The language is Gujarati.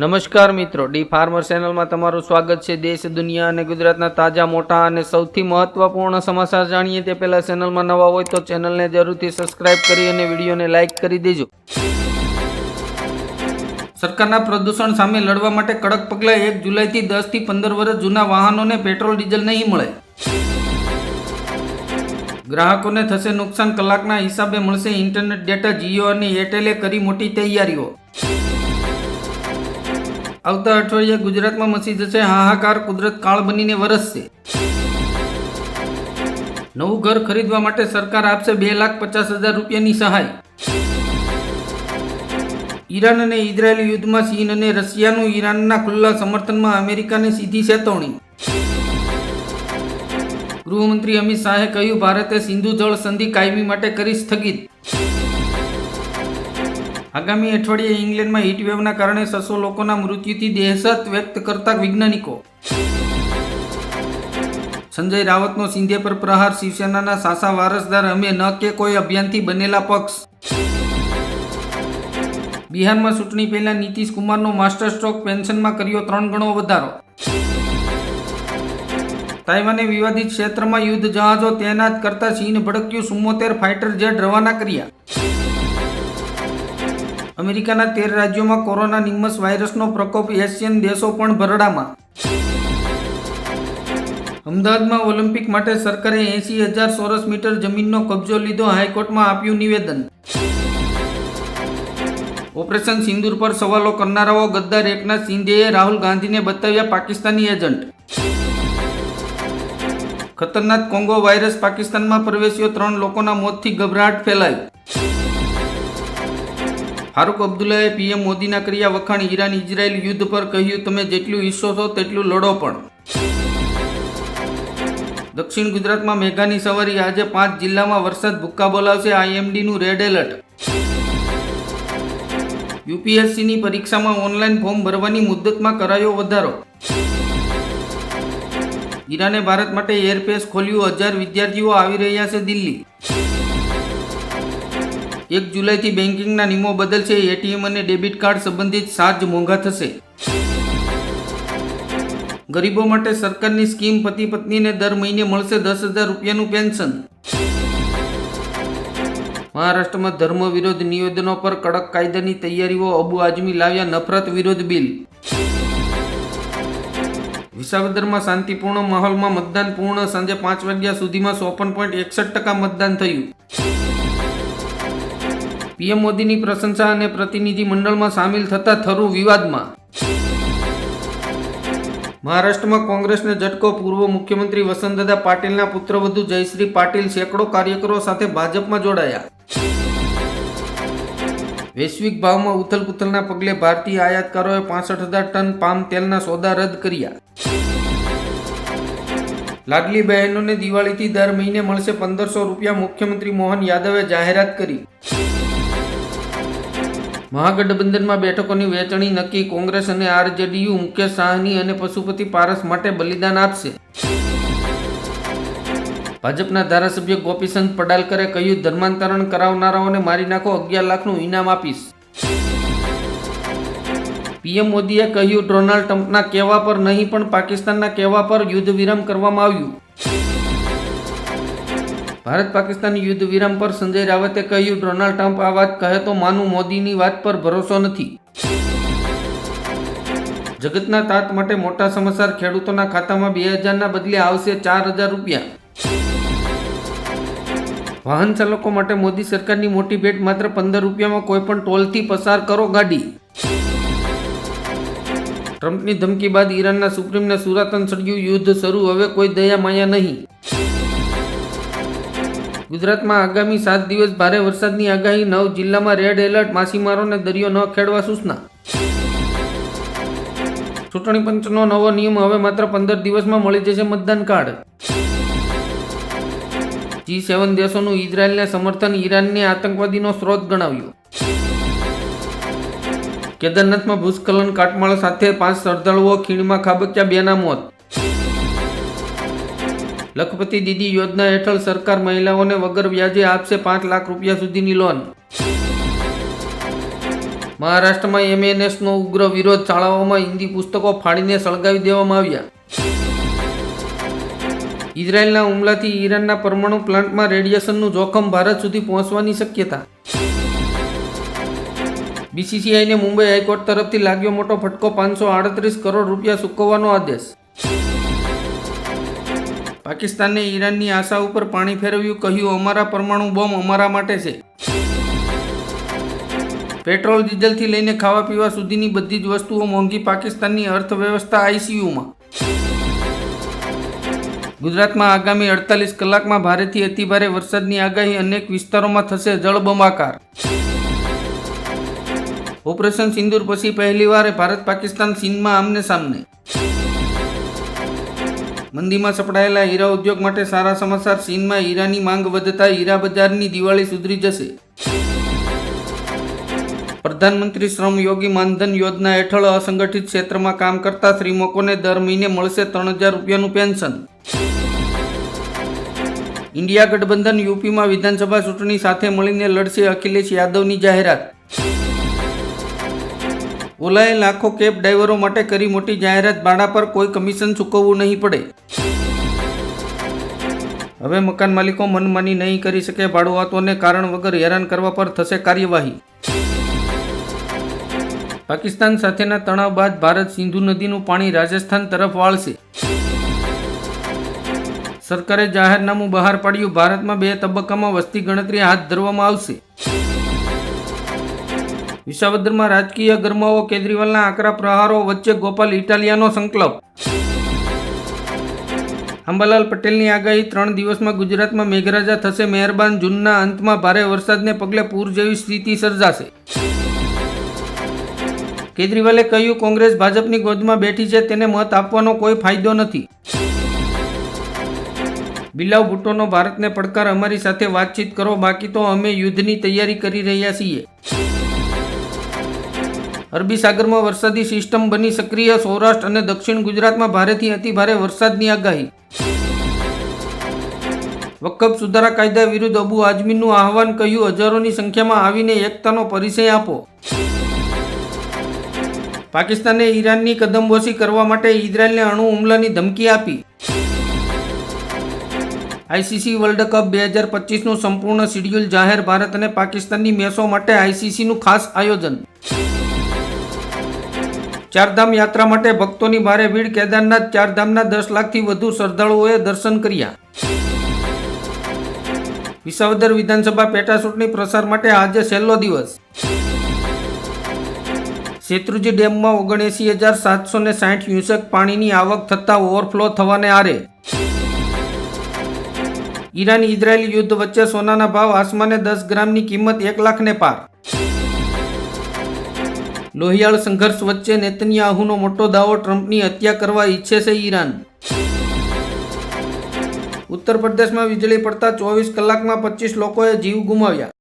નમસ્કાર મિત્રો, ડી ફાર્મર ચેનલમાં તમારું સ્વાગત છે. દેશ, દુનિયા અને ગુજરાતના તાજા, મોટા અને સૌથી મહત્વપૂર્ણ સમાચાર જાણીએ તે પહેલા ચેનલમાં નવા હોય તો ચેનલને જરૂરથી સબસ્ક્રાઇબ કરી અને વિડીયોને લાઇક કરી દેજો. સરકારના પ્રદૂષણ સામે લડવા માટે કડક પગલાં એક જુલાઈથી દસથી પંદર વર્ષ જૂના વાહનોને પેટ્રોલ, ડીઝલ નહીં મળે. ગ્રાહકોને થશે નુકસાન, કલાકના હિસાબે મળશે ઇન્ટરનેટ ડેટા, જીઓ અને એરટેલે કરી મોટી તૈયારીઓ. આવતા અઠવાડિયે ગુજરાતમાં મસી જશે, હાહાકાર કુદરત કાળ બનીને વરસશે. નવું ઘર ખરીદવા માટે સરકાર આપશે બે લાખ પચાસ હજાર રૂપિયાની સહાય. ઈરાન અને ઇઝરાયેલ યુદ્ધમાં ચીન અને રશિયાનું ઈરાનના ખુલ્લા સમર્થનમાં અમેરિકાને સીધી ચેતવણી ગૃહમંત્રી અમિત શાહે કહ્યું, ભારતે સિંધુ જળ સંધિ કાયમી માટે કરી સ્થગિત. આગામી અઠવાડિયે ઇંગ્લેન્ડમાં હીટવેવના કારણે છસો લોકોના મૃત્યુથી દહેશત વ્યક્ત કરતા વૈજ્ઞાનિકો. સંજય રાવતનો સિંધે પર પ્રહાર, શિવસેનાના સાસા વારસદાર અમે ન કે કોઈ અભિયાનથી બનેલા પક્ષ. બિહારમાં ચૂંટણી પહેલા નીતિશ કુમારનો માસ્ટર સ્ટ્રોક પેન્શનમાં કર્યો ત્રણ ગણો વધારો. તાઇવાને વિવાદિત ક્ષેત્રમાં યુદ્ધ જહાજો તૈનાત કરતા ચીન ભડક્યું સુમોતેર ફાઇટર જેટ રવાના કર્યા. અમેરિકાના તેર રાજ્યોમાં કોરોના નિમ્મસ વાયરસનો પ્રકોપ એશિયન દેશો પણ ભરડામાં. અમદાવાદમાં ઓલિમ્પિક માટે સરકારે એંસી હજાર ચોરસ મીટર જમીનનો કબજો લીધો હાઈકોર્ટમાં આપ્યું નિવેદન. ઓપરેશન સિંદૂર પર સવાલો કરનારાઓ ગદ્દાર એકનાથ સિંધેએ રાહુલ ગાંધીને બતાવ્યા પાકિસ્તાની એજન્ટ. ખતરનાક કોંગો વાયરસ પાકિસ્તાનમાં પ્રવેશ્યો ત્રણ લોકોના મોતથી ગભરાટ ફેલાઈ. ફારૂક અબ્દુલ્લાએ પીએમ મોદીના કર્યા વખાણ ઈરાન ઇઝરાયલ યુદ્ધ પર કહ્યું, તમે જેટલું ઈચ્છો છો તેટલું લડો પણ. દક્ષિણ ગુજરાતમાં મેઘાની સવારી આજે પાંચ જિલ્લામાં વરસાદ ભૂક્કા બોલાવશે આઈએમડીનું રેડ એલર્ટ. યુપીએસસીની પરીક્ષામાં ઓનલાઈન ફોર્મ ભરવાની મુદ્દતમાં કરાયો વધારો. ઈરાને ભારત માટે એરપેસ ખોલ્યું, હજાર વિદ્યાર્થીઓ આવી રહ્યા છે દિલ્હી. એક જુલાઈથી બેન્કિંગના નિયમો બદલશે, એટીએમ અને ડેબિટ કાર્ડ સંબંધિત ચાર્જ મોંઘા થશે. ગરીબો માટે સરકારની સ્કીમ પતિ પત્નીને દર મહિને મળશે દસ હજાર રૂપિયાનું પેન્શન. મહારાષ્ટ્રમાં ધર્મ વિરોધ નિવેદનો પર કડક કાયદાની તૈયારીઓ અબુ આઝમી લાવ્યા નફરત વિરોધ બિલ. વિસાવદરમાં શાંતિપૂર્ણ માહોલમાં મતદાન પૂર્ણ સાંજે પાંચ વાગ્યા સુધીમાં ચોપન પોઈન્ટ એકસઠ ટકા મતદાન થયું. પીએમ મોદીની પ્રશંસા અને પ્રતિનિધિ મંડળમાં સામેલ થતા થરૂ વિવાદમાં. મહારાષ્ટ્રમાં કોંગ્રેસને ઝટકો, પૂર્વ મુખ્યમંત્રી વસંતદાદા પાટીલના પુત્રવધુ જયશ્રી પાટીલ સેંકડો કાર્યકરો સાથે ભાજપમાં જોડાયા. વૈશ્વિક ભાવમાં ઉથલપુથલના પગલે ભારતીય આયાતકારોએ પાસઠ હજાર ટન પામ તેલના સોદા રદ કર્યા. લાડલી બહેનોને દિવાળીથી દર મહિને મળશે પંદરસો રૂપિયા, મુખ્યમંત્રી મોહન યાદવે જાહેરાત કરી. મહાગઠબંધનમાં બેઠકોની વહેંચણી નક્કી કોંગ્રેસ અને આરજેડીયુ મુકેશ સાહની અને પશુપતિ પારસ માટે બલિદાન આપશે. ભાજપના ધારાસભ્ય ગોપીચંદ પડાલકરે કહ્યું, ધર્માંતરણ કરાવનારાઓને મારી નાખો, અગિયાર લાખનું ઇનામ આપીશ. પીએમ મોદીએ કહ્યું, ડોનાલ્ડ ટ્રમ્પના કહેવા પર નહીં, પણ પાકિસ્તાનના કહેવા પર યુદ્ધ વિરામ કરવામાં આવ્યું. ભારત પાકિસ્તાન યુદ્ધ વિરામ પર સંજય રાવતે કહ્યું, ડોનાલ્ડ ટ્રમ્પ આ વાત કહે તો માનું મોદીની વાત પર ભરોસો નથી. જગતના તાત માટે મોટા સમાચાર ખેડૂતોના ખાતામાં બે હજારના બદલે આવશે ચાર હજાર રૂપિયા. વાહન ચાલકો માટે મોદી સરકારની મોટી ભેટ માત્ર પંદર રૂપિયામાં કોઈ પણ ટોલથી પસાર કરો ગાડી. ટ્રમ્પની ધમકી બાદ ઈરાનના સુપ્રીમને સુરાતન સળગ્યું યુદ્ધ શરૂ, હવે કોઈ દયા માયા નહીં. ગુજરાતમાં આગામી સાત દિવસ ભારે વરસાદની આગાહી, નવ જિલ્લામાં રેડ એલર્ટ માછીમારોને દરિયો ન ખેડવા સૂચના. ચૂંટણી પંચનો નવો નિયમ હવે માત્ર પંદર દિવસમાં મળી જશે મતદાન કાર્ડ. જી સેવન દેશોનું ઇઝરાયલને સમર્થન ઈરાનને આતંકવાદીનો સ્ત્રોત ગણાવ્યો. કેદારનાથમાં ભૂસ્ખલન, કાટમાળ સાથે પાંચ શ્રદ્ધાળુઓ ખીણમાં ખાબક્યા બેના મોત. લખપતિ દીદી યોજના હેઠળ સરકાર મહિલાઓને વગર વ્યાજે આપશે પાંચ લાખ રૂપિયા સુધીની લોન. મહારાષ્ટ્રમાં એમએનએસનો ઉગ્ર વિરોધ શાળાઓમાં હિન્દી પુસ્તકો ફાડીને સળગાવી દેવામાં આવ્યા. ઇઝરાયેલના હુમલાથી ઈરાનના પરમાણુ પ્લાન્ટમાં રેડિયેશનનું જોખમ ભારત સુધી પહોંચવાની શક્યતા. બીસીસીઆઈને મુંબઈ હાઈકોર્ટ તરફથી લાગ્યો મોટો ફટકો પાંચસો આડત્રીસ કરોડ રૂપિયા ચૂકવવાનો આદેશ. પાકિસ્તાને ઈરાનની આશા ઉપર પાણી ફેરવ્યું, કહ્યું, અમારા પરમાણુ બોમ્બ અમારા માટે છે. પેટ્રોલ ડીઝલથી લઈને ખાવા પીવા સુધીની બધી જ વસ્તુઓ મોંઘી પાકિસ્તાનની અર્થવ્યવસ્થા આઈસીયુમાં ગુજરાતમાં આગામી અડતાલીસ કલાકમાં ભારેથી અતિભારે વરસાદની આગાહી અનેક વિસ્તારોમાં થશે જળબંબાકાર. ઓપરેશન સિંદૂર પછી પહેલીવાર ભારત પાકિસ્તાન ચીનમાં આમને સામને મંદીમાં સપડાયેલા હીરા ઉદ્યોગ માટે સારા સમાચાર ચીનમાં હીરાની માંગ વધતા હીરા બજારની દિવાળી સુધરી જશે. પ્રધાનમંત્રી શ્રમ યોગી માનધન યોજના હેઠળ અસંગઠિત ક્ષેત્રમાં કામ કરતા શ્રીમકોને દર મહિને મળશે ત્રણ હજાર રૂપિયાનું પેન્શન. ઇન્ડિયા ગઠબંધન યુપીમાં વિધાનસભા ચૂંટણી સાથે મળીને લડશે અખિલેશ યાદવની જાહેરાત. ઓલાએ લાખો કેબ ડ્રાઈવરો માટે કરી મોટી જાહેરાત. ભાડા પર કોઈ કમિશન ચૂકવવું નહીં પડે. હવે મકાન માલિકો મનમાની નહીં કરી શકે ભાડુઆતોને કારણ વગર હેરાન કરવા પર થશે કાર્યવાહી. પાકિસ્તાન સાથેના તણાવ બાદ ભારત સિંધુ નદીનું પાણી રાજસ્થાન તરફ વાળશે. સરકારે જાહેરનામું બહાર પાડ્યું. ભારતમાં બે તબક્કામાં વસ્તી ગણતરી હાથ ધરવામાં આવશે. વિસાવદરમાં રાજકીય ગરમાવો કેજરીવાલના આકરા પ્રહારો વચ્ચે ગોપાલ ઇટાલિયાનો સંકલ્પ. અંબાલાલ પટેલની આગાહી ત્રણ દિવસમાં ગુજરાતમાં મેઘરાજા થશે મહેરબાન, જૂનના અંતમાં ભારે વરસાદને પગલે પૂર જેવી સ્થિતિ સર્જાશે. કેજરીવાલે કહ્યું, કોંગ્રેસ ભાજપની ગોદમાં બેઠી છે, તેને મત આપવાનો કોઈ ફાયદો નથી. બિલાવ ભુટ્ટોનો ભારતને પડકાર અમારી સાથે વાતચીત કરો, બાકી તો અમે યુદ્ધની તૈયારી કરી રહ્યા છીએ. અરબી સાગરમાં વરસાદી સિસ્ટમ બની સક્રિય. સૌરાષ્ટ્ર અને દક્ષિણ ગુજરાતમાં ભારેથી અતિભારે વરસાદની આગાહી. વકફ સુધારા કાયદા વિરુદ્ધ અબુ આઝમીનું આહવાન કહ્યું, હજારોની સંખ્યામાં આવીને એકતાનો પરિચય આપો. પાકિસ્તાને ઈરાનની કદમબોસી કરવા માટે ઇઝરાયલને અણુ હુમલાની ધમકી આપી. આઈસીસી વર્લ્ડ કપ બે હજાર પચીસનું સંપૂર્ણ શિડ્યુલ જાહેર ભારત અને પાકિસ્તાનની મેચો માટે આઈસીસીનું ખાસ આયોજન. ચારધામ યાત્રા માટે ભક્તોની ભારે ભીડ. કેદારનાથ ચારધામના દસ લાખથી વધુ શ્રદ્ધાળુઓએ દર્શન કર્યા. વિસાવદર વિધાનસભા પેટા પ્રસાર માટે આજે છેલ્લો દિવસ. શેત્રુજી ડેમમાં ઓગણએંસી હજાર સાતસો ને સાઠ યુસેક પાણીની આવક થતાં ઓવરફ્લો થવાને આરે. ઈરાન ઇઝરાયેલ યુદ્ધ વચ્ચે સોનાના ભાવ આસમાને દસ ગ્રામની કિંમત એક લાખને પાર. લોહિયાળ સંઘર્ષ વચ્ચે નેતન્યાહુનો મોટો દાવો ટ્રમ્પની હત્યા કરવા ઈચ્છે છે ઈરાન. ઉત્તર પ્રદેશમાં વીજળી પડતા ચોવીસ કલાકમાં પચીસ લોકોએ જીવ ગુમાવ્યા.